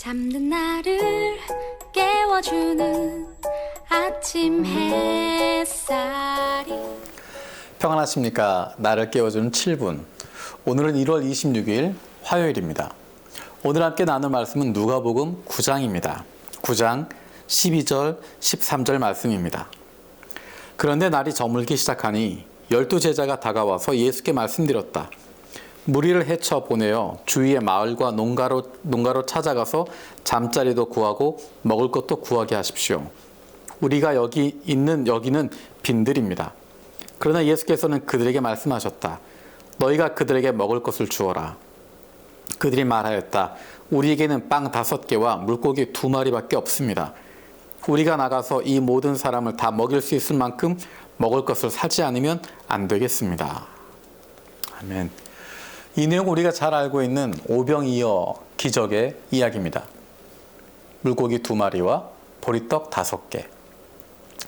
잠든 나를 깨워주는 아침 햇살이 평안하십니까? 나를 깨워주는 7분. 오늘은 1월 26일 화요일입니다. 오늘 함께 나눌 말씀은 누가복음 9장입니다. 9장 12절, 13절 말씀입니다. 그런데 날이 저물기 시작하니 열두 제자가 다가와서 예수께 말씀드렸다. 무리를 헤쳐 보내어 주위의 마을과 농가로 농가로 찾아가서 잠자리도 구하고 먹을 것도 구하게 하십시오. 우리가 여기 있는 여기는 빈들입니다. 그러나 예수께서는 그들에게 말씀하셨다. 너희가 그들에게 먹을 것을 주어라. 그들이 말하였다. 우리에게는 빵 다섯 개와 물고기 두 마리밖에 없습니다. 우리가 나가서 이 모든 사람을 다 먹일 수 있을 만큼 먹을 것을 사지 않으면 안 되겠습니다. 아멘. 이 내용 우리가 잘 알고 있는 오병이어 기적의 이야기입니다. 물고기 두 마리와 보리떡 다섯 개.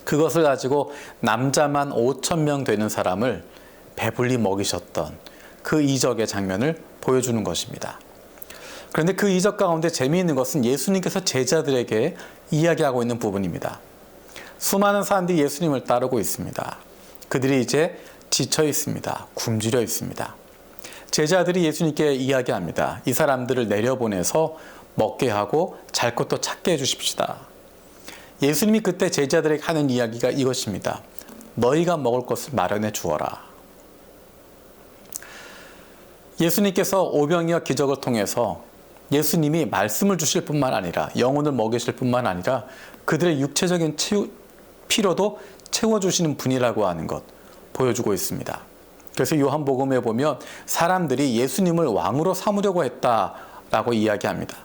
그것을 가지고 남자만 5천 명 되는 사람을 배불리 먹이셨던 그 이적의 장면을 보여주는 것입니다. 그런데 그 이적 가운데 재미있는 것은 예수님께서 제자들에게 이야기하고 있는 부분입니다. 수많은 사람들이 예수님을 따르고 있습니다. 그들이 이제 지쳐 있습니다. 굶주려 있습니다. 제자들이 예수님께 이야기합니다. 이 사람들을 내려보내서 먹게 하고 잘 것도 찾게 해주십시다. 예수님이 그때 제자들에게 하는 이야기가 이것입니다. 너희가 먹을 것을 마련해 주어라. 예수님께서 오병이어 기적을 통해서 예수님이 말씀을 주실 뿐만 아니라 영혼을 먹이실 뿐만 아니라 그들의 육체적인 치유, 필요도 채워주시는 분이라고 하는 것 보여주고 있습니다. 그래서 요한복음에 보면 사람들이 예수님을 왕으로 삼으려고 했다라고 이야기합니다.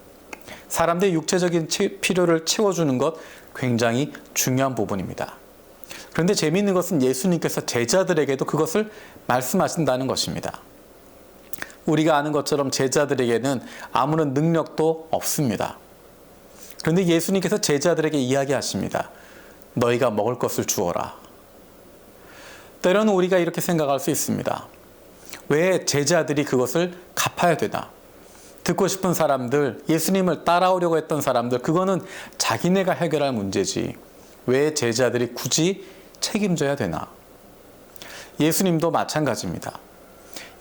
사람들의 육체적인 필요를 채워주는 것 굉장히 중요한 부분입니다. 그런데 재미있는 것은 예수님께서 제자들에게도 그것을 말씀하신다는 것입니다. 우리가 아는 것처럼 제자들에게는 아무런 능력도 없습니다. 그런데 예수님께서 제자들에게 이야기하십니다. 너희가 먹을 것을 주어라. 때로는 우리가 이렇게 생각할 수 있습니다. 왜 제자들이 그것을 갚아야 되나? 듣고 싶은 사람들, 예수님을 따라오려고 했던 사람들, 그거는 자기네가 해결할 문제지. 왜 제자들이 굳이 책임져야 되나? 예수님도 마찬가지입니다.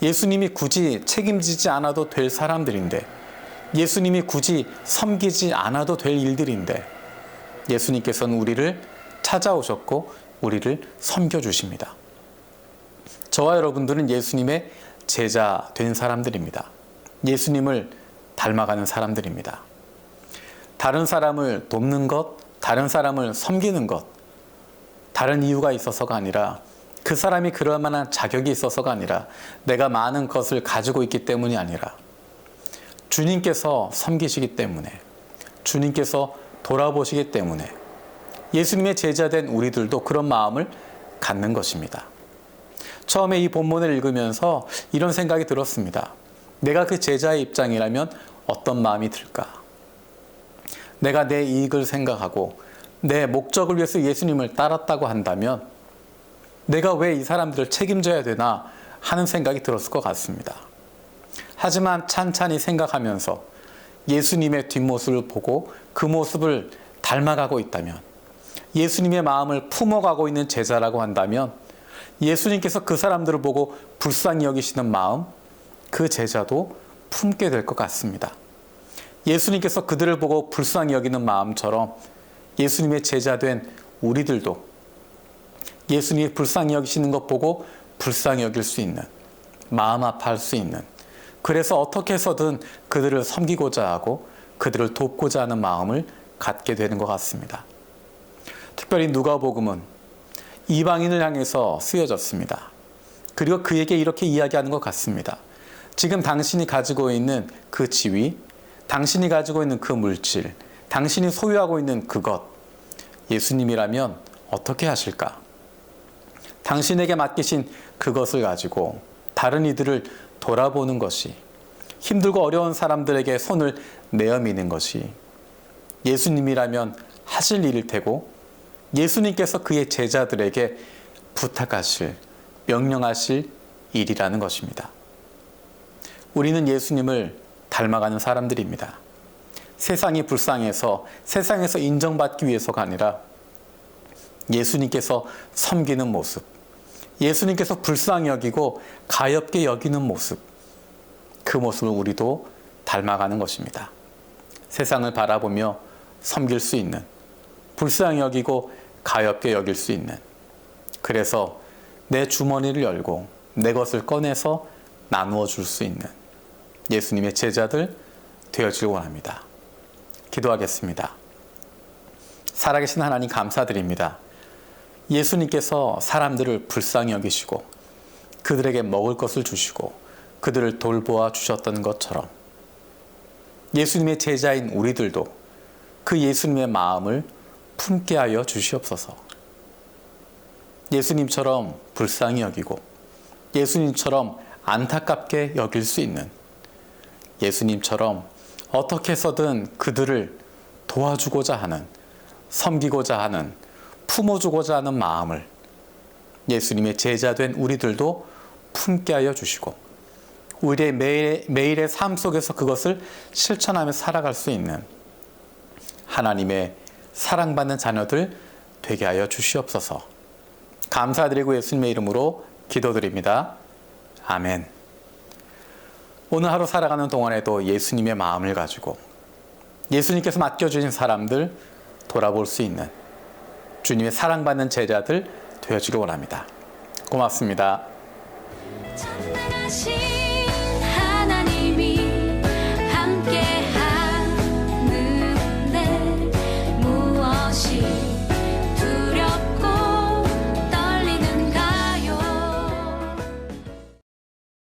예수님이 굳이 책임지지 않아도 될 사람들인데, 예수님이 굳이 섬기지 않아도 될 일들인데, 예수님께서는 우리를 찾아오셨고, 우리를 섬겨주십니다. 저와 여러분들은 예수님의 제자 된 사람들입니다. 예수님을 닮아가는 사람들입니다. 다른 사람을 돕는 것, 다른 사람을 섬기는 것, 다른 이유가 있어서가 아니라 그 사람이 그럴 만한 자격이 있어서가 아니라 내가 많은 것을 가지고 있기 때문이 아니라 주님께서 섬기시기 때문에 주님께서 돌아보시기 때문에 예수님의 제자된 우리들도 그런 마음을 갖는 것입니다. 처음에 이 본문을 읽으면서 이런 생각이 들었습니다. 내가 그 제자의 입장이라면 어떤 마음이 들까? 내가 내 이익을 생각하고 내 목적을 위해서 예수님을 따랐다고 한다면 내가 왜 이 사람들을 책임져야 되나 하는 생각이 들었을 것 같습니다. 하지만 찬찬히 생각하면서 예수님의 뒷모습을 보고 그 모습을 닮아가고 있다면 예수님의 마음을 품어가고 있는 제자라고 한다면 예수님께서 그 사람들을 보고 불쌍히 여기시는 마음, 그 제자도 품게 될 것 같습니다. 예수님께서 그들을 보고 불쌍히 여기는 마음처럼 예수님의 제자 된 우리들도 예수님이 불쌍히 여기시는 것 보고 불쌍히 여길 수 있는, 마음 아파할 수 있는, 그래서 어떻게 해서든 그들을 섬기고자 하고 그들을 돕고자 하는 마음을 갖게 되는 것 같습니다. 특별히 누가복음은 이방인을 향해서 쓰여졌습니다. 그리고 그에게 이렇게 이야기하는 것 같습니다. 지금 당신이 가지고 있는 그 지위, 당신이 가지고 있는 그 물질, 당신이 소유하고 있는 그것, 예수님이라면 어떻게 하실까? 당신에게 맡기신 그것을 가지고 다른 이들을 돌아보는 것이 힘들고 어려운 사람들에게 손을 내어 미는 것이 예수님이라면 하실 일일 테고 예수님께서 그의 제자들에게 부탁하실, 명령하실 일이라는 것입니다. 우리는 예수님을 닮아가는 사람들입니다. 세상이 불쌍해서 세상에서 인정받기 위해서가 아니라 예수님께서 섬기는 모습, 예수님께서 불쌍히 여기고 가엽게 여기는 모습, 그 모습을 우리도 닮아가는 것입니다. 세상을 바라보며 섬길 수 있는, 불쌍히 여기고 가엽게 여길 수 있는, 그래서 내 주머니를 열고 내 것을 꺼내서 나누어 줄 수 있는 예수님의 제자들 되어지길 원합니다. 기도하겠습니다. 살아계신 하나님 감사드립니다. 예수님께서 사람들을 불쌍히 여기시고 그들에게 먹을 것을 주시고 그들을 돌보아 주셨던 것처럼 예수님의 제자인 우리들도 그 예수님의 마음을 품게 하여 주시옵소서. 예수님처럼 불쌍히 여기고 예수님처럼 안타깝게 여길 수 있는 예수님처럼 어떻게 해서든 그들을 도와주고자 하는 섬기고자 하는 품어주고자 하는 마음을 예수님의 제자된 우리들도 품게 하여 주시고 우리의 매일, 매일의 삶 속에서 그것을 실천하며 살아갈 수 있는 하나님의 사랑받는 자녀들 되게 하여 주시옵소서. 감사드리고 예수님의 이름으로 기도드립니다. 아멘. 오늘 하루 살아가는 동안에도 예수님의 마음을 가지고 예수님께서 맡겨주신 사람들 돌아볼 수 있는 주님의 사랑받는 제자들 되어지길 원합니다. 고맙습니다.